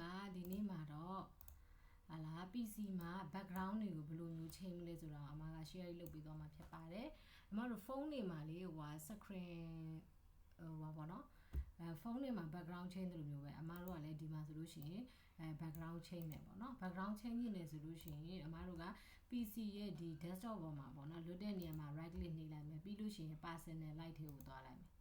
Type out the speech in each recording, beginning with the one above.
ကဒီနေ့မှာတော့ဟာလာ PC မှာ background တွေကိုဘယ်လိုမျိုးချိန်မလဲဆိုတော့အမက share လုပ်ပေးသွားမှာဖြစ်ပါတယ်။အမတို့ဖုန်းတွေမှာလေဟိုဟာ screen ဟိုပါပေါ့နော်အဲဖုန်းတွေမှာ background change တယ်လို့မျိုးပဲအမတို့ကလည်းဒီမှာဆိုလို့ရှိရင်အဲ background change တယ်ပေါ့နော် background change နေဆိုလို့ရှိရင်အမတို့က PC ရဲ့ဒီ desktop ပေါ်မှာပေါ့နော်လွတ်တဲ့နေရာမှာ right click နှိပ်လိုက်မယ်ပြီးလို့ရှိရင် personal light ထဲကိုသွားလိုက်မယ်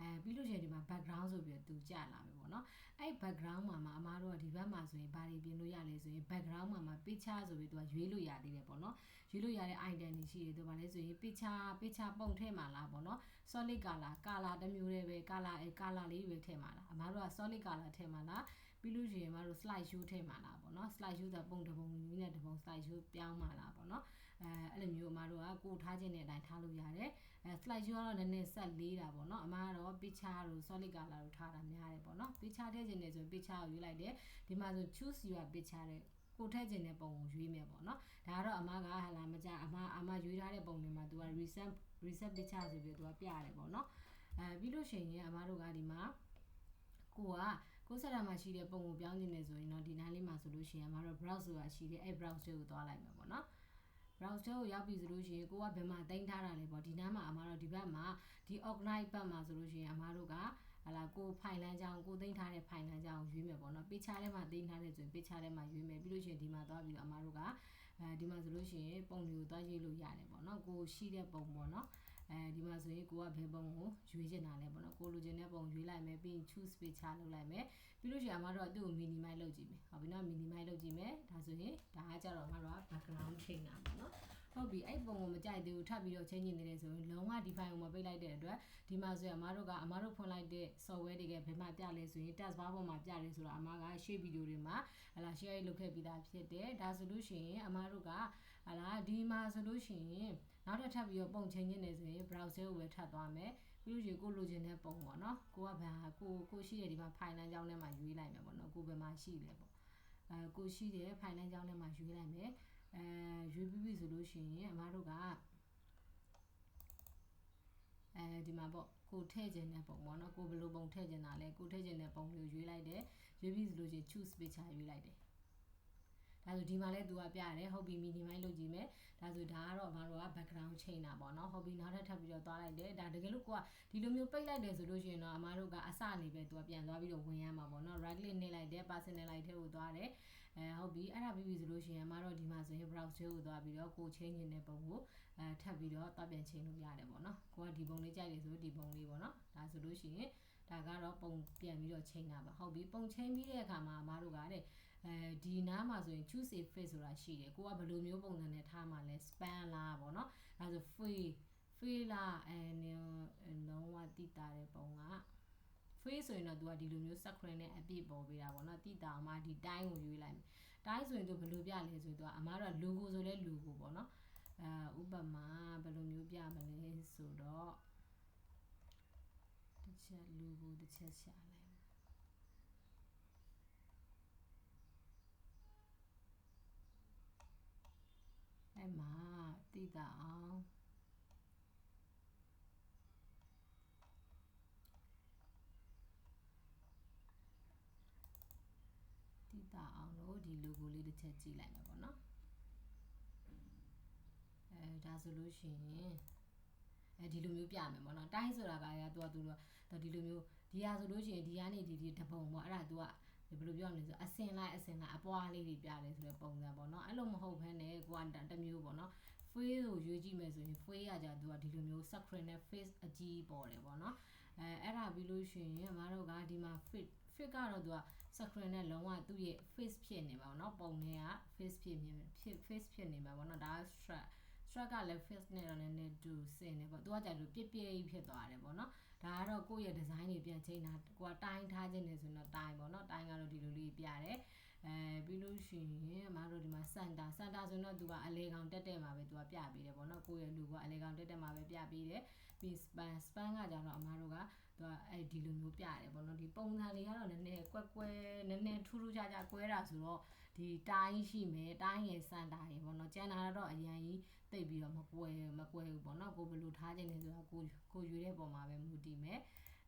အဲပြီးလို့ရှိရင်ဒီမှာ background ဆိုပြီးတော့သူကြလာမယ်ပေါ့နော်အဲ့ background မှာမှာအမားတို့ကဒီဘက်မှာဆိုရင်ဘာတွေပြင်လို့ရလဲဆိုရင် background မှာမှာ picture ဆိုပြီးသူကရွေးလို့ရသေးတယ်ပေါ့နော်ရွေးလို့ရတဲ့ item တွေရှိတယ်သူကလည်းဆိုရင် picture picture ပုံထည့်မှာလားပေါ့နော် solid color color တစ်မျိုးတည်းပဲ color အဲ color လေးတွေထည့်မှာလားအမားတို့က solid color ထည့်မှာလားပြီးလို့ရှိရင်အမားတို့ slide show ထည့်မှာလားပေါ့နော် slide show ဆိုပုံတစ်ပုံမျိုးနဲ့တစ်ပုံ slide show ပြောင်းမှာလားပေါ့နော်အဲအဲ့လိုမျိုးအမားတို့ကကိုထားခြင်းတဲ့အတိုင်းထားလို့ရတယ် အဲ slide show ကတော့နည်းနည်းဆက်လေးတာပေါ့နော်အမားကတော့ picture တို့ solid color တို့ထားတာများတယ်ပေါ့နော် picture ထည့်ခြင်းနဲ့ဆို picture ကိုရွေးလိုက်တယ်ဒီမှာဆို choose your picture တဲ့ကိုထည့်ခြင်းတဲ့ပုံကိုရွေးမယ်ပေါ့နော်ဒါကတော့အမကဟာလာမကြအမအမရွေးထားတဲ့ပုံတွေမှာ तू က reset reset picture ဆိုပြီး तू ကပြရတယ်ပေါ့နော်အဲပြီးလို့ရှိရင်အမတို့ကဒီမှာကိုကကိုဆက်တာမှာရှိတဲ့ပုံကိုပြောင်းနေတယ်ဆိုရင်တော့ဒီနားလေးမှာဆိုလို့ရှိရင်အမတို့ browse ဆိုတာရှိတယ်အဲ browse ကိုသွားလိုက်မယ်ပေါ့နော် browser ကိုရောက်ပြီဆိုလို့ရှိရင်ကိုကဘယ်မှာတင်ထားတာလဲပေါ့ဒီနားမှာအမတို့ဒီဘက်မှာဒီ organize ဘက်မှာဆိုလို့ရှိရင်အမတို့ကဟလာကိုဖိုင်လန်းကြောင်းကိုသိမ်းထားတဲ့ဖိုင်လန်းကြောင်းရွေးမယ်ပေါ့နော် page ထဲမှာသိမ်းထားတဲ့ဆိုရင် page ထဲမှာရွေးမယ်ပြီးလို့ရှိရင်ဒီမှာသွားပြီးတော့အမတို့ကအဲဒီမှာဆိုလို့ရှိရင်ပုံတွေကိုသွားရေးလို့ရတယ်ပေါ့နော်ကိုရှိတဲ့ပုံပေါ့နော် အဲဒီမှာဆိုရင်ကိုကဘယ်ပုံကိုရွေးချင်တာလဲပေါ့နော်ကိုလိုချင်တဲ့ပုံရွေးလိုက်မယ်ပြီးရင် choose picture လုပ်လိုက်မယ်ပြီးလို့ရှိရင်အမတို့ကသူ့ကို minimize လုပ်ကြည့်မယ်ဟုတ်ပြီနော် minimize လုပ်ကြည့်မယ်ဒါဆိုရင်ဒါကကြတော့အမတို့က background ချိန်တာပေါ့နော်ဟုတ်ပြီအဲ့ပုံကိုမကြိုက်သေးဘူးထပ်ပြီးတော့ချိန်နေတယ်ဆိုရင်လုံးဝ define ကိုမပိတ်လိုက်တဲ့အတွက်ဒီမှာဆိုရင်အမတို့ကအမတို့ဖွင့်လိုက်တဲ့ software တွေကဘယ်မှာပြလဲဆိုရင် task bar ပေါ်မှာပြတယ်ဆိုတော့အမက share video တွေမှာဟလာ share လုပ်ခဲ့ပြီးသားဖြစ်တယ်ဒါဆိုလို့ရှိရင်အမတို့ကဟလာဒီမှာဆိုလို့ရှိရင် နောက်တစ်ထပ်ပြီးတော့ပုံချိန်နေတယ်ဆိုရင် browser ကိုပဲထပ်သွားမယ်ပြီးလို့ရှိရင်ကိုလိုချင်တဲ့ပုံပေါ့နော်ကိုကဘာကိုကိုရှိတဲ့ဒီမှာ file လမ်းကြောင်းထဲမှာရွေးလိုက်မယ်ပေါ့နော်ကိုဘယ်မှာရှိလဲပေါ့အဲကိုရှိတဲ့ file လမ်းကြောင်းထဲမှာရွေးလိုက်မယ်အဲရွေးပြီးပြီဆိုလို့ရှိရင်အမတို့ကအဲဒီမှာပေါ့ကိုထည့်ခြင်းတဲ့ပုံပေါ့နော်ကိုဘယ်လိုပုံထည့်ခြင်းတာလဲကိုထည့်ခြင်းတဲ့ပုံလေးကိုရွေးလိုက်တယ်ရွေးပြီးဆိုလို့ရှိရင် choose picture ရွေးလိုက်တယ် ဒါဆိုဒီမှာလဲသူကပြရတယ်ဟုတ်ပြီ minimize လုပ်ကြည့်မယ်ဒါဆိုဒါကတော့ဘာလို့က background ချိန်တာပေါ့နော်ဟုတ်ပြီနောက်ထပ်ထပ်ပြီးတော့သွားလိုက်တယ်ဒါတကယ်လို့ကိုကဒီလိုမျိုးပိတ်လိုက်တယ်ဆိုလို့ရှိရင်တော့အမားတို့ကအစနေပဲသူကပြန်သွားပြီးတော့ဝင်ရမှာပေါ့နော် right click နှိပ်လိုက်တယ် personal light ထဲကိုသွားတယ်အဲဟုတ်ပြီအဲ့ဒါပြီးပြီဆိုလို့ရှိရင်အမားတို့ဒီမှာဆိုရင် browser ကိုသွားပြီးတော့ကိုချိန်နေတဲ့ပုံကိုအဲထပ်ပြီးတော့သွားပြန်ချိန်လို့ရတယ်ပေါ့နော်ကိုကဒီပုံလေးကြိုက်တယ်ဆိုဒီပုံလေးပေါ့နော်ဒါဆိုလို့ရှိရင်ဒါကတော့ပုံပြန်ပြီးတော့ချိန်တာပါဟုတ်ပြီပုံချိန်ပြီးတဲ့အခါမှာအမားတို့ကတဲ့ အဲဒီနားမှာဆိုရင် choose a face ဆိုတာရှိတယ်ကိုကဘယ်လိုမျိုးပုံစံနဲ့ထားမှာလဲ span လားပေါ့နော်ဒါဆို free free လားအဲလုံးဝတိတာတဲ့ပုံက free ဆိုရင်တော့ तू ကဒီလိုမျိုး screen နဲ့အပြည့်ပေါ်ပေးတာပေါ့နော်တိတာအမဒီ time ကိုယူလိုက်တိုင်းဆိုရင် तू ဘယ်လိုပြလဲဆိုတော့အမတို့က logo ဆိုလဲ logo ပေါ့နော်အဲဥပမာဘယ်လိုမျိုးပြမလဲဆိုတော့တစ်ချက် logo တစ်ချက်ရှာ အဲ့မှာတိတာအောင်တိတာအောင်လို့ဒီ logo လေးတစ်ချက်ကြည့်လိုက်မယ်ပေါ့နော်အဲဒါဆိုလို့ရှိရင်အဲဒီလိုမျိုးပြမယ်ပေါ့နော်တိုင်းဆိုတာကရသူကသူတော့ဒီလိုမျိုးဒီဟာဆိုလို့ရှိရင်ဒီကနေဒီဒီတပုံပေါ့အဲ့ဒါ तू က ဘယ်လိုပြောရမလဲဆိုအစင်လိုက်အစင်လိုက်အပွားလေးတွေပြတယ်ဆိုတဲ့ပုံစံပေါ့နော်အဲ့လိုမဟုတ်ဘဲနဲ့ကိုကတမျိုးပေါ့နော် face ကိုရွေးကြည့်မယ်ဆိုရင် face ရကြသူကဒီလိုမျိုး screen နဲ့ face အကြီးပေါ်တယ်ပေါ့နော်အဲအဲ့ဒါပြီးလို့ရှိရင်အမတို့ကဒီမှာ fit fit ကတော့သူက screen နဲ့လုံးဝသူ့ရဲ့ face ဖြစ်နေပါဘောနော်ပုံထဲက face ဖြစ်နေဖြစ် face ဖြစ်နေပါဘောနော်ဒါက strap strap ကလည်း face နဲ့တော့နည်းနည်းတူစင်နေပေါ့သူကကြလို့ပြည့်ပြည့်ဖြစ်သွားတယ်ပေါ့နော် ဒါကတော့ကိုယ့်ရဲ့ design တွေပြန်ချိန်တာကိုကတိုင်းထားခြင်းနေဆိုတော့တိုင်းပေါ့နော်တိုင်းကတော့ဒီလိုလေးပြရတယ်အဲပြီးလို့ရှိရင်အမတို့ဒီမှာ center center ဆိုတော့သူကအလေကောင်တက်တက်မှာပဲသူကပြပေးတယ်ပေါ့နော်ကိုယ့်ရဲ့လူကအလေကောင်တက်တက်မှာပဲပြပေးတယ် ပြီး span span ကကြတော့အမတို့ကသူကအဲဒီလိုမျိုးပြတယ်ပေါ့နော်ဒီပုံစံလေးကတော့နည်းနည်းကွက်ကွဲနည်းနည်းထူးထူးခြားခြားကွဲတာဆိုတော့ဒီတိုင်းရှိမယ်တိုင်းရဲ့စန်တာရေပေါ့နော်ကျန်တာတော့အရင်ကြီးတိတ်ပြီးတော့မကွဲမကွဲဘူးပေါ့နော်ကိုဘယ်လိုထားခြင်းလဲဆိုတော့ကိုကိုရွေးတဲ့ပုံမှာပဲမူတည်မယ်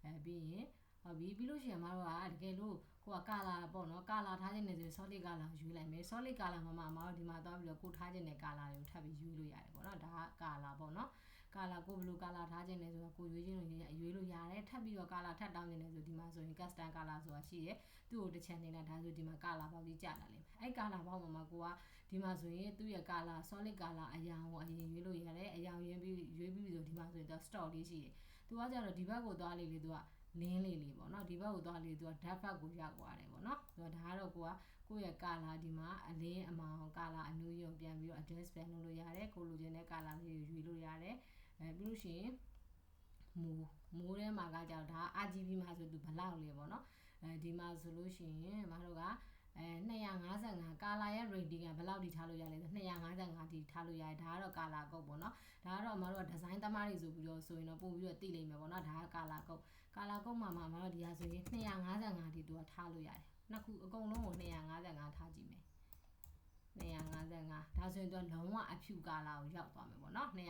အဲပြီးရင်ဟဟုတ်ပြီပြီးလို့ရှိရင်အမတို့ကတကယ်လို့ကိုကကာလာပေါ့နော်ကာလာထားခြင်းနဲ့ဆိုရင် solid color ကိုရွေးလိုက်မယ် solid color မှာမှအမတို့ဒီမှာသွားပြီးတော့ကိုထားခြင်းနဲ့ကာလာတွေကိုထပ်ပြီးရွေးလို့ရတယ်ပေါ့နော်ဒါကကာလာပေါ့နော် ကာလာကိုဘယ်လိုကာလာထားခြင်းလဲဆိုတော့ကိုရွေးခြင်းလို့ရွေးလို့ရတယ်ထပ်ပြီးတော့ကာလာထပ်တောင်းခြင်းလဲဆိုဒီမှာဆိုရင် custom color ဆိုတာရှိရဲသူ့ကိုတစ်ချန်နေလိုက်ဒါဆိုဒီမှာကာလာပေါက်ကြီးကြာလာလိမ့်မယ်အဲ့ကာလာပေါက်မှာမှာကိုကဒီမှာဆိုရင်သူ့ရဲ့ကာလာ solid color အရာကိုအရင်ရွေးလို့ရတယ်အရာရင်းပြီးရွေးပြီးဆိုဒီမှာဆိုရင်သူ stock လေးရှိတယ်သူကကြတော့ဒီဘက်ကိုသွားလေလေသူကလင်းလေးလေးပေါ့နော်ဒီဘက်ကိုသွားလေသူကဓာတ်ဘက်ကိုရောက်သွားတယ်ပေါ့နော်သူကဒါကတော့ကိုကကိုယ့်ရဲ့ကာလာဒီမှာအလင်းအမောင်ကာလာအမျိုးရုံပြန်ပြီးတော့ address ပြန်လုပ်လို့ရတယ်ကိုလိုချင်တဲ့ကာလာလေးကိုရွေးလို့ရတယ် အဲပြီးလို့ရှိရင်မိုးမိုးထဲမှာကကြောက်ဒါ RGB မှာဆိုသူဘလောက်လဲပေါ့နော်အဲဒီမှာဆိုလို့ရှိရင်မတို့ကအဲ255ကာလာရဲ့ rating ကဘယ်လောက်ထိထားလို့ရလဲဆို255ထိထားလို့ရတယ်ဒါကတော့ကာလာကုတ်ပေါ့နော်ဒါကတော့မတို့ကဒီဇိုင်းသမားတွေဆိုပြီးတော့ဆိုရင်တော့ပို့ပြီးတော့သိလိမ့်မယ်ပေါ့နော်ဒါကကာလာကုတ်ကာလာကုတ်မှာမှာမတို့ဒီဟာဆိုရင်255ထိသူကထားလို့ရတယ်နှစ်ခုအကုန်လုံးကို255ထားကြည့်မယ် 255ဒါဆိုရင်တော့လုံးဝအဖြူကာလာကိုရောက်သွားမယ်ပေါ့နော်255ဆို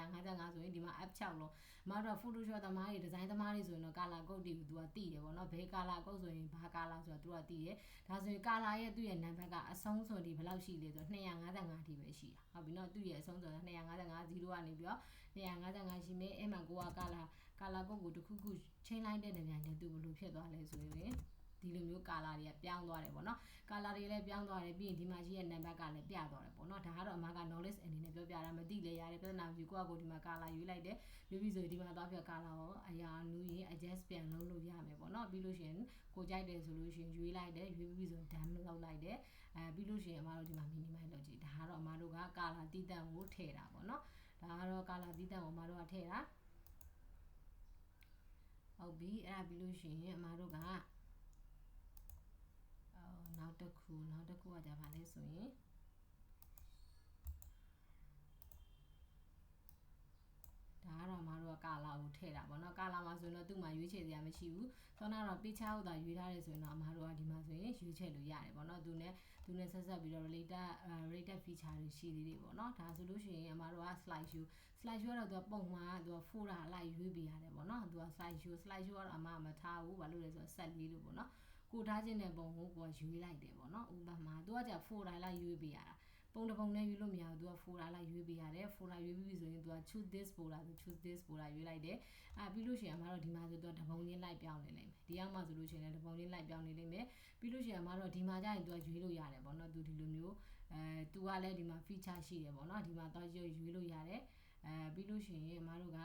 ရင်ဒီမှာ F6 လုံးမတို့ Photoshop သမားတွေ design သမားတွေဆိုရင်တော့ color code တွေကိုသူကသိတယ်ပေါ့နော်ဘယ် color code ဆိုရင်ဘာ color ဆိုတော့သူကသိတယ်ဒါဆိုရင် color ရဲ့သူ့ရဲ့ number ကအဆုံးဆိုဒီဘယ်လောက်ရှိလဲဆိုတော့255ထိပဲရှိတာဟုတ်ပြီနော်သူ့ရဲ့အဆုံးဆိုတော့255 0ကနေပြီးတော့255ရှိမယ်အဲ့မှာကိုက color color code ကိုတစ်ခုခုချိန်လိုက်တဲ့နေရာနဲ့သူဘယ်လိုဖြစ်သွားလဲဆိုရင် ဒီလိုမျိုးကာလာတွေကပြောင်းသွားတယ်ပေါ့နော်ကာလာတွေလည်းပြောင်းသွားတယ်ပြီးရင်ဒီမှာရှိတဲ့နံပါတ်ကလည်းပြသွားတယ်ပေါ့နော်ဒါကတော့အမက knowledge အနေနဲ့ပြောပြတာမသိလဲရတယ်ပြဿနာမရှိကိုယ့်အကိုဒီမှာကာလာရွေးလိုက်တယ်ရွေးပြီးဆိုဒီမှာသွားပြကာလာကိုအရာနူးရင် adjust ပြန်လုပ်လို့ရမယ်ပေါ့နော်ပြီးလို့ရှိရင်ကိုကြိုက်တယ်ဆိုလို့ရှိရင်ရွေးလိုက်တယ်ရွေးပြီးဆို done လုပ်လိုက်တယ်အဲပြီးလို့ရှိရင်အမတို့ဒီမှာ minimize လုပ်ကြည့်ဒါကတော့အမတို့ကကာလာတီးတန့်ကိုထည့်တာပေါ့နော်ဒါကတော့ကာလာတီးတန့်ကိုအမတို့ကထည့်တာဟုတ်ပြီအဲ့ဒါပြီးလို့ရှိရင်အမတို့က နောက်တစ်ခုနောက်တစ်ခုကကြပါလဲဆိုရင်ဒါကတော့မတို့ကကာလာကိုထည့်တာပေါ့နော်ကာလာမှာဆိုရင်တော့သူ့မှာရွေးချယ်စရာမရှိဘူးဆောနာတော့ picture ကိုသာရွေးထားတယ်ဆိုရင်တော့အမတို့ကဒီမှာဆိုရင်ရွေးချယ်လို့ရတယ်ပေါ့နော်သူနဲ့သူနဲ့ဆက်ဆက်ပြီးတော့ related related feature တွေရှိသေးတယ်ပေါ့နော်ဒါဆိုလို့ရှိရင်အမတို့က slide show slide show ကတော့သူကပုံမှန်သူက folder လိုက်ရွေးပေးရတယ်ပေါ့နော်သူက slide show slide show ကတော့အမမထားဘူးဘာလို့လဲဆိုတော့ set လေးလို့ပေါ့နော် ကိုထားခြင်းတဲ့ပုံကိုကိုကရွေးလိုက်တယ်ပေါ့နော်ဥပမာသူကじゃ folder လိုက်ရွေးပေးရတာပုံတစ်ပုံနဲ့ရွေးလို့မရဘူးသူက folder လိုက်ရွေးပေးရတယ် folder ရွေးပြီးပြီဆိုရင်သူက choose this folder ဆို choose this folder ရွေးလိုက်တယ်အာပြီးလို့ရှိရင်အမတို့ဒီမှာဆိုသူကတပုံချင်းလိုက်ပြောင်းနေလိမ့်မယ်ဒီအောင်မှဆိုလို့ရှိရင်လည်းတပုံချင်းလိုက်ပြောင်းနေလိမ့်မယ်ပြီးလို့ရှိရင်အမတို့ဒီမှာကျရင်သူကရွေးလို့ရတယ်ပေါ့နော်သူဒီလိုမျိုးအဲသူကလည်းဒီမှာ feature ရှိတယ်ပေါ့နော်ဒီမှာတော့ရွေးရွေးလို့ရတယ်အဲပြီးလို့ရှိရင်အမတို့က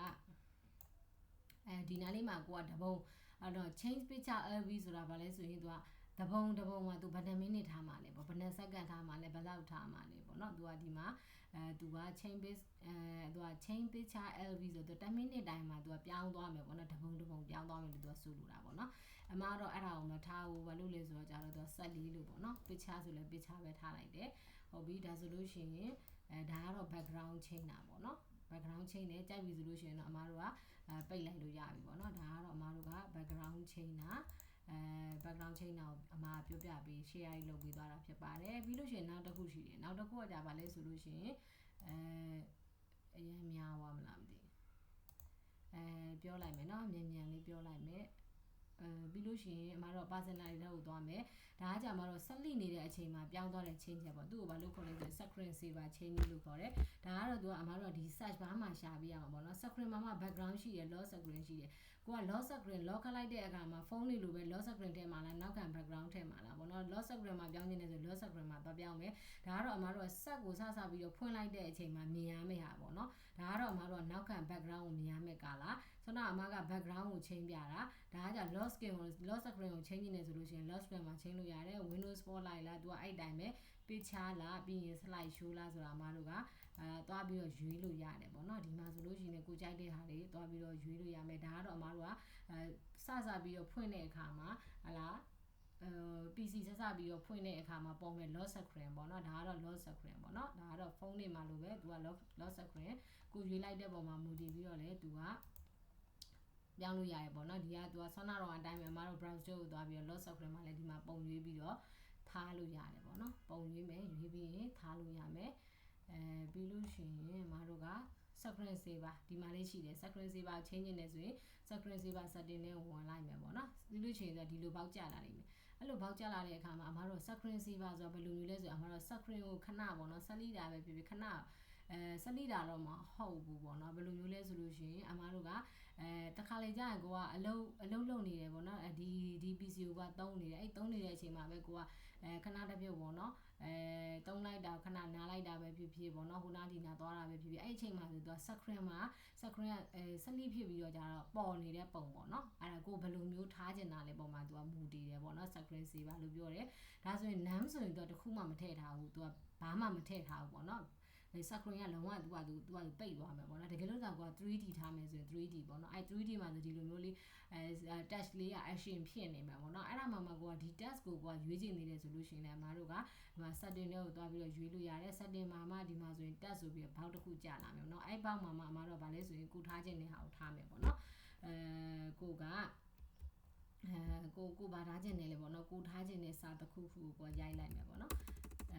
အဲဒီနားလေးမှာကိုကတပုံ အဲ့တော့ change picture LV ဆိုတာဗာလဲဆိုရင်သူကတပုံတပုံမှာသူဘယ်နှမိနစ်ထားမှာလဲပေါ့ဘယ်နှစက္ကန့်ထားမှာလဲဘယ်လောက်ထားမှာလဲပေါ့နော်သူကဒီမှာအဲသူက chain base အဲသူက chain picture LV ဆိုတော့10မိနစ်တိုင်းမှာသူကပြောင်းသွားမယ်ပေါ့နော်တပုံတပုံပြောင်းသွားမယ်လို့သူကဆိုလိုတာပေါ့နော်အမကတော့အဲ့ဒါကိုမထားဘူးဘာလို့လဲဆိုတော့ကြာတော့သူကဆက်လေးလို့ပေါ့နော် picture ဆိုလဲ picture ပဲထားလိုက်တယ်ဟုတ်ပြီဒါဆိုလို့ရှိရင်အဲဒါကတော့ background chain တာပေါ့နော် background chain နဲ့ကြိုက်ပြီဆိုလို့ရှိရင်တော့အမတို့က အဲပိတ်လိုက်လို့ရပြီပေါ့နော်ဒါကတော့အမတို့က background changer အဲ background changer ကိုအမပြောပြပြီး share လုပ်ပေးသွားတာဖြစ်ပါတယ်ပြီးလို့ရှိရင်နောက်တစ်ခုရှိတယ်နောက်တစ်ခုကကြပါလဲဆိုလို့ရှိရင်အဲအရင်များပါမလားမသိဘူးအဲပြောလိုက်မယ်နော်မြန်မြန်လေးပြောလိုက်မယ် အဲပြီးလို့ရှိရင်အမတို့ personal တွေတော့သွားမယ်ဒါကကြမှာတော့ဆက်လိနေတဲ့အချိန်မှာပြောင်းသွားတဲ့ change ချက်ပေါ့သူ့ကိုဘာလို့ခေါ်လဲဆို screen saver change လို့ခေါ်တယ်ဒါကတော့သူကအမတို့ကဒီ search bar မှာရှာပေးရမှာပေါ့နော် screen မှာမှ background ရှိတယ် lock screen ရှိတယ်ကိုက lock screen lock ခလိုက်တဲ့အခါမှာဖုန်းလေးလိုပဲ lock screen ထဲမှာလားနောက်ခံ background ထဲမှာလားပေါ့နော် lock screen မှာပြောင်းနေတယ်ဆို lock screen မှာသွားပြောင်းမယ်ဒါကတော့အမတို့က set ကိုစစပြီးတော့ဖွင့်လိုက်တဲ့အချိန်မှာမြင်ရမယ့်ဟာပေါ့နော်ဒါကတော့အမတို့ကနောက်ခံ background ကိုမြင်ရမယ့်ကာလာ ဆိုတော့အမက background ကိုချိန်ပြတာဒါကကြ lock screen ကို lock screen ကိုချိန်နေတယ်ဆိုလို့ရှိရင် lock screen မှာချိန်လို့ရတယ် Windows Spotlight လားသူကအဲ့တိုင်းပဲ picture လားပြီးရင် slide show လားဆိုတာအမတို့ကအဲသွားပြီးတော့ရွေးလို့ရတယ်ပေါ့နော်ဒီမှာဆိုလို့ရှိရင်ကိုကြိုက်တဲ့ဟာတွေသွားပြီးတော့ရွေးလို့ရမယ်ဒါကတော့အမတို့ကအဲစစပြီးတော့ဖွင့်တဲ့အခါမှာဟလာအဲ PC ဆက်စပြီးတော့ဖွင့်တဲ့အခါမှာပုံမဲ့ lock screen ပေါ့နော်ဒါကတော့ lock screen ပေါ့နော်ဒါကတော့ဖုန်းတွေမှာလိုပဲသူက lock lock screen ကိုရွေးလိုက်တဲ့ပုံမှာမူတည်ပြီးတော့လေသူက ပြောင်းလို့ရတယ်ပေါ့နော်ဒီကသူကဆောနာတော်အတိုင်းပဲအမတို့ browser ကိုသွားပြီးတော့ lock screen မှာလည်းဒီမှာပုံရွေးပြီးတော့ထားလို့ရတယ်ပေါ့နော်ပုံရွေးမယ်ရွေးပြီးရင်ထားလို့ရမယ်အဲပြီးလို့ရှိရင်အမတို့က screen saver ဒီမှာလေးရှိတယ် screen saver ချင်းချင်းနေဆိုရင် screen saver setting နဲ့ဝင်လိုက်မယ်ပေါ့နော်ပြီးလို့ရှိရင်ဒီလိုပေါက်ကြလာနိုင်မယ်အဲ့လိုပေါက်ကြလာတဲ့အခါမှာအမတို့ screen saver ဆိုတာဘယ်လိုမျိုးလဲဆိုတော့အမတို့ screen ကိုခဏပေါ့နော်ဆက်လိတာပဲဖြစ်ဖြစ်ခဏ အဲဆက်လိတာတော့မဟုတ်ဘူးပေါ့နော်ဘယ်လိုမျိုးလဲဆိုလို့ရှိရင်အမတို့ကအဲတခါလေကြာရင်ကိုကအလုံးအလုံးလုံးနေတယ်ပေါ့နော်အဲဒီဒီ PC ကိုကတုံးနေတယ်အဲ့တုံးနေတဲ့အချိန်မှာပဲကိုကအဲခဏတစ်ပြုတ်ပေါ့နော်အဲတုံးလိုက်တာခဏနားလိုက်တာပဲဖြစ်ဖြစ်ပေါ့နော်ဟိုနားဒီနားသွားတာပဲဖြစ်ဖြစ်အဲ့အချိန်မှာဆိုတော့ screen မှာ screen ကအဲဆက်လိဖြစ်ပြီးတော့ကြတော့ပေါ်နေတဲ့ပုံပေါ့နော်အဲ့ဒါကိုဘယ်လိုမျိုးထားကျင်တာလဲပုံမှာသူကမူတည်တယ်ပေါ့နော် screen saver လို့ပြောတယ်ဒါဆိုရင် name ဆိုရင်တော့တခုမှမထည့်ထားဘူးသူကဘာမှမထည့်ထားဘူးပေါ့နော်အဲ screen ကလုံးဝသူကသူသူကပိတ်သွားမယ်ပေါ့နော်တကယ်လို့သာက 3D ထားမယ်ဆိုရင် 3D ပေါ့နော်အဲ 3D မှာဆိုဒီလိုမျိုးလေးအဲ touch လေးက action ဖြစ်နေမှာပေါ့နော်အဲ့ဒါမှမှကိုကဒီ task ကိုကိုကရွေးချယ်နေတယ်ဆိုလို့ရှိရင်လည်းအမားတို့ကဒီမှာ setting တွေကိုတွားပြီးတော့ရွေးလို့ရတယ် setting မှာမှဒီမှာဆိုရင် task ဆိုပြီးတော့ဘောက်တစ်ခုကြာလာမယ်ပေါ့နော်အဲ့ဘောက်မှာမှအမားတို့ကဗာလဲဆိုရင်ကိုထားခြင်းနဲ့ဟာကိုထားမယ်ပေါ့နော်အဲကိုကအဲကိုကိုဘာထားခြင်းနဲ့လဲပေါ့နော်ကိုထားခြင်းနဲ့စာတစ်ခုခုကိုရိုက်လိုက်မယ်ပေါ့နော်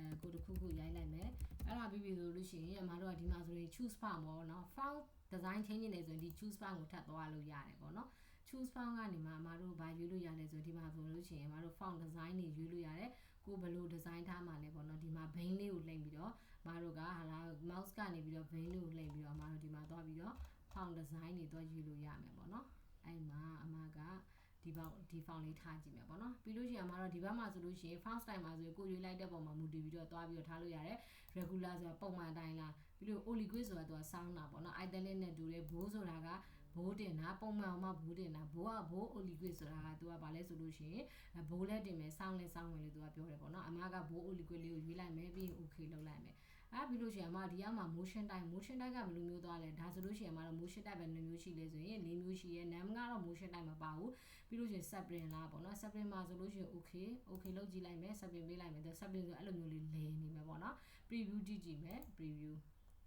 အဲကိုတစ်ခုခုရိုက်လိုက်မယ်အဲ့ဒါပြီးပြီဆိုလို့ရှိရင်အမတို့ကဒီမှာဆိုရင် choose font ပေါ့နော် font design change နေဆိုရင်ဒီ choose font ကိုထပ်သွားလို့ရတယ်ပေါ့နော် choose font ကနေမှအမတို့ဘာရွေးလို့ရလဲဆိုဒီမှာဆိုလို့ရှိရင်အမတို့ font design တွေရွေးလို့ရတယ်ကိုဘယ်လို design ထားမှာလဲပေါ့နော်ဒီမှာ vein လေးကိုလှိမ့်ပြီးတော့အမတို့ကဟာလာ mouse ကနေပြီးတော့ vein လေးကိုလှိမ့်ပြီးတော့အမတို့ဒီမှာသွားပြီးတော့ font design တွေသွားရွေးလို့ရမယ်ပေါ့နော်အဲ့မှာအမက ဒီပေါက်ဒီ font လေးထားကြည့်မယ်ပေါ့နော်ပြီးလို့ရှိရင်အမတို့ဒီဘက်မှာဆိုလို့ရှိရင် font style မှာဆိုရင်ကိုရွေးလိုက်တဲ့ပုံမှာမူတည်ပြီးတော့သွားပြီးတော့ထားလို့ရတယ် regular ဆိုတာပုံမှန်အတိုင်းလားပြီးလို့ oliquid ဆိုတာသူကစောင်းတာပေါ့နော် italic နဲ့တူတယ်ဘိုးဆိုတာကဘိုးတင်တာပုံမှန်အောင်မှဘိုးတင်တာဘိုးကဘိုး oliquid ဆိုတာကသူကဘာလဲဆိုလို့ရှိရင်ဘိုးလည်းတင်မယ်စောင်းလည်းစောင်းမယ်လို့သူကပြောတယ်ပေါ့နော်အမကဘိုး oliquid လေးကိုရွေးလိုက်မယ်ပြီးရင် okay လုပ်လိုက်မယ် အဲ့ပြီးလို့ရှိရင်အမဒီကမှာ motion type motion type ကဘယ်လိုမျိုးသွားလဲဒါဆိုလို့ရှိရင်အမတော့ motion type ပဲနှမျိုးရှိလဲဆိုရင်၄မျိုးရှိရဲ name ကတော့ motion type မပါဘူးပြီးလို့ရှိရင် subprint လားပေါ့နော် subprint မှာဆိုလို့ရှိရင် okay okay လုပ်ကြည့်လိုက်မယ် subprint ပေးလိုက်မယ်ဒါ subprint ဆိုအဲ့လိုမျိုးလေးလဲနေမယ်ပေါ့နော် preview ကြည့်ကြည့်မယ် preview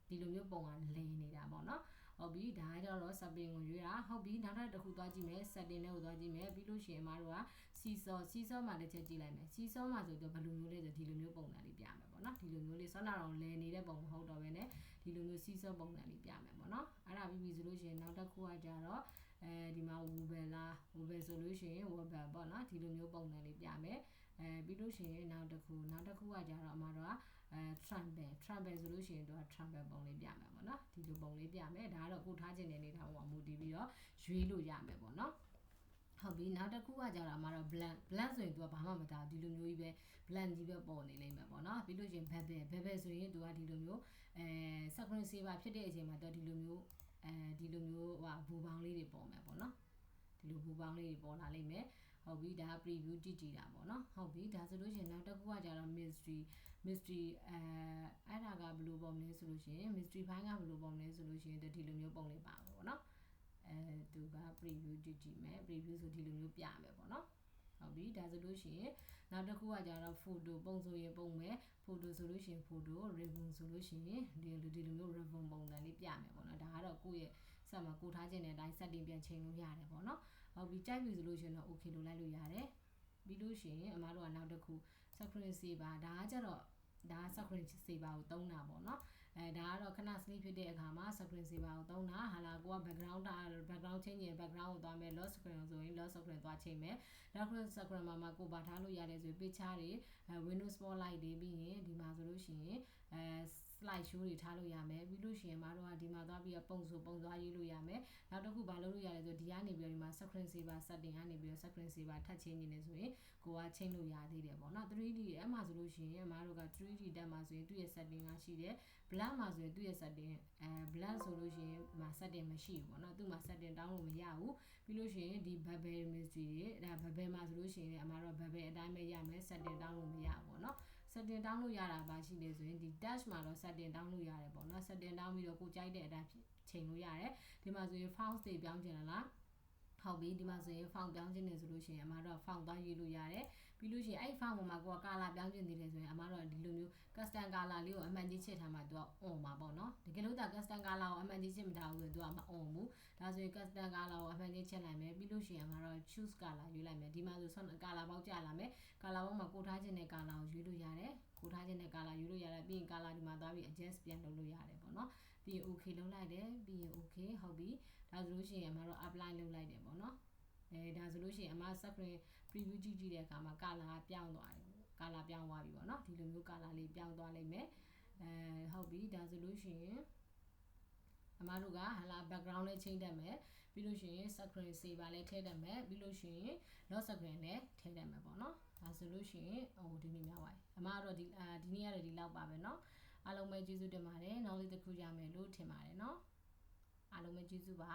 ဒီလိုမျိုးပုံကလဲနေတာပေါ့နော် ဟုတ်ပြီဒါကြတော့ subpin ကိုရွေးတာဟုတ်ပြီနောက်ထပ်တစ်ခုသွားကြည့်မယ် setting လေးကိုသွားကြည့်မယ်ပြီးလို့ရှိရင်အမတို့က seesaw seesaw မှာတစ်ချက်ကြည့်လိုက်မယ် seesaw မှာဆိုတော့ဘယ်လိုမျိုးလဲဆိုဒီလိုမျိုးပုံစံလေးပြမယ်ပေါ့နော်ဒီလိုမျိုးလေးဆောနာတော်လဲနေတဲ့ပုံမဟုတ်တော့ဘဲနဲ့ဒီလိုမျိုး seesaw ပုံစံလေးပြမယ်ပေါ့နော်အဲ့ဒါပြီးပြီဆိုလို့ရှိရင်နောက်တစ်ခုကကြတော့အဲဒီမှာ wobble လား wobble ဆိုလို့ရှိရင် wobble ပေါ့နော်ဒီလိုမျိုးပုံစံလေးပြမယ်အဲပြီးလို့ရှိရင်နောက်တစ်ခုနောက်တစ်ခုကကြတော့အမတို့က အဲ trumpet trumpet ဆိုလို့ရှိရင်တော့ trumpet ပုံလေးပြမယ်ပေါ့နော်ဒီလိုပုံလေးပြမယ်ဒါကတော့ကိုထားခြင်းတဲ့နေထားပုံမှာမူတည်ပြီးတော့ရွေးလို့ရမယ်ပေါ့နော်ဟုတ်ပြီနောက်တစ်ခုကကြတာမှာတော့ blank blank ဆိုရင် तू ကဘာမှမတာဒီလိုမျိုးကြီးပဲ blank ကြီးပဲပေါ်နေလိမ့်မယ်ပေါ့နော်ပြီးလို့ရှိရင် bubble bubble ဆိုရင် तू ကဒီလိုမျိုးအဲ screen saver ဖြစ်တဲ့အချိန်မှာ तू ဒီလိုမျိုးအဲဒီလိုမျိုးဟိုဘူပေါင်းလေးတွေပေါ်မယ်ပေါ့နော်ဒီလိုဘူပေါင်းလေးတွေပေါ်လာလိမ့်မယ် ဟုတ်ပြီဒါ preview ကြည့်ကြည့်တာပေါ့နော်ဟုတ်ပြီဒါဆိုလို့ရှိရင်နောက်တစ်ခုကကြတော့ mystery mystery အဲအဲ့ဒါကဘယ်လိုပုံလဲဆိုလို့ရှိရင် mystery file ကဘယ်လိုပုံလဲဆိုလို့ရှိရင်ဒီလိုမျိုးပုံလေးပါမယ်ပေါ့နော်အဲသူက preview ကြည့်ကြည့်မယ် preview ဆိုဒီလိုမျိုးပြမယ်ပေါ့နော်ဟုတ်ပြီဒါဆိုလို့ရှိရင်နောက်တစ်ခုကကြတော့ photo ပုံဆိုရင်ပုံမယ် photo ဆိုလို့ရှိရင် photo ribbon ဆိုလို့ရှိရင်ဒီလိုဒီလိုမျိုး ribbon ပုံစံလေးပြမယ်ပေါ့နော်ဒါကတော့ကိုယ့်ရဲ့ဆက်မှာကိုထားခြင်းတဲ့အတိုင်း setting ပြန်ချိန်လို့ရတယ်ပေါ့နော် ဟုတ်ပြီကြိုက်ပြီဆိုလို့ရှိရင်တော့ okay လို့လိုက်လို့ရတယ်ပြီးလို့ရှိရင်အမားတို့ကနောက်တစ်ခု screen saver ဒါကကြတော့ဒါက screen saver ကိုတုံးတာပေါ့နော်အဲဒါကတော့ခဏ sleep ဖြစ်တဲ့အခါမှာ screen saver ကိုတုံးတာဟာလာကိုက background တာ background change ရင် background ကိုသွားမယ် lock screen ဆိုရင် lock screen သွားချိန်မယ် lock screen မှာမှာကိုပါထားလို့ရတယ်ဆို picture တွေ windows spotlight တွေပြီးရင်ဒီမှာဆိုလို့ရှိရင်အဲ slide show တွေထားလို့ရမယ်ပြီးလို့ရှိရင်မတို့ကဒီမှာသွားပြီးတော့ပုံဆိုပုံသွားရေးလို့ရမယ်နောက်တစ်ခုဘာလုပ်လို့ရလဲဆိုဒီကနေပြီးတော့ဒီမှာ screen saver setting ကနေပြီးတော့ screen saver ထပ်ချင်းနေနေဆိုရင်ကိုကချိန်လို့ရသေးတယ်ပေါ့နော် 3D အဲ့မှာဆိုလို့ရှိရင်မတို့က 3D တက်မှာဆိုရင်သူ့ရဲ့ setting ကရှိတယ် black မှာဆိုရင်သူ့ရဲ့ setting အဲ black ဆိုလို့ရှိရင်မှာ setting မရှိဘူးပေါ့နော်သူ့မှာ setting တောင်းလို့မရဘူးပြီးလို့ရှိရင်ဒီ bubble mystery တွေအဲ bubble မှာဆိုလို့ရှိရင်အမှာတော့ bubble အတိုင်းပဲရမယ် setting တောင်းလို့မရဘူးပေါ့နော် setting တောင်းလို့ရတာပါရှိနေဆိုရင်ဒီ dash မှာတော့ setting တောင်းလို့ရတယ်ပေါ့နော် setting တောင်းပြီးတော့ကိုကြိုက်တဲ့အတိုင်းချိန်လို့ရတယ်ဒီမှာဆိုရင် font တွေပြောင်းချင်လား ဟုတ်ပြီဒီမှာဆိုရင် font ပြောင်းခြင်းနေဆိုလို့ရှိရင်အမတို့ font သွားရေးလို့ရတယ်ပြီးလို့ရှိရင်အဲ့ font ပေါ်မှာကိုက color ပြောင်းခြင်းနေတယ်ဆိုရင်အမတို့ဒီလိုမျိုး custom color လေးကိုအမှန်ကြီးချစ်ထားမှသူက on မှာပေါ့နော်တကယ်လို့ဒါ custom color ကိုအမှန်ကြီးချစ်မထားဘူးဆိုရင်သူကမ on ဘူးဒါဆိုရင် custom color ကိုအမှန်ကြီးချစ်လိုက်မယ်ပြီးလို့ရှိရင်အမတို့ choose color ရွေးလိုက်မယ်ဒီမှာဆို color ပေါက်ကြလာမယ် color ပေါက်မှာကိုထားခြင်းတဲ့ color ကိုရွေးလို့ရတယ်ကိုထားခြင်းတဲ့ color ရွေးလို့ရတယ်ပြီးရင် color ဒီမှာသွားပြီး adjust ပြန်လုပ်လို့ရတယ်ပေါ့နော် ပြီးရင် okay လုံးလိုက်တယ်ပြီးရင် okay ဟုတ်ပြီဒါဆိုလို့ရှိရင်အမတို့ apply လုပ်လိုက်တယ်ပေါ့နော်အဲဒါဆိုလို့ရှိရင်အမ screen preview ကြည့်ကြည့်တဲ့အခါမှာ color ပြောင်းသွားတယ်ကာလာပြောင်းသွားပြီပေါ့နော်ဒီလိုမျိုးကာလာလေးပြောင်းသွားလိမ့်မယ်အဲဟုတ်ပြီဒါဆိုလို့ရှိရင်အမတို့ကဟာလာ background လေးချိန်တတ်မယ်ပြီးလို့ရှိရင် screen saver လေးထည့်တတ်မယ်ပြီးလို့ရှိရင် lock screen လည်းထည့်တတ်မယ်ပေါ့နော်ဒါဆိုလို့ရှိရင်ဟိုဒီနေ့များပါတယ်အမကတော့ဒီအာဒီနေ့ကတော့ဒီလောက်ပါပဲเนาะ အားလုံးပဲကျေးဇူးတင်ပါတယ်နောက်လေးတစ်ခုရမယ်လို့ထင်ပါတယ်เนาะအားလုံးပဲကျေးဇူးပါ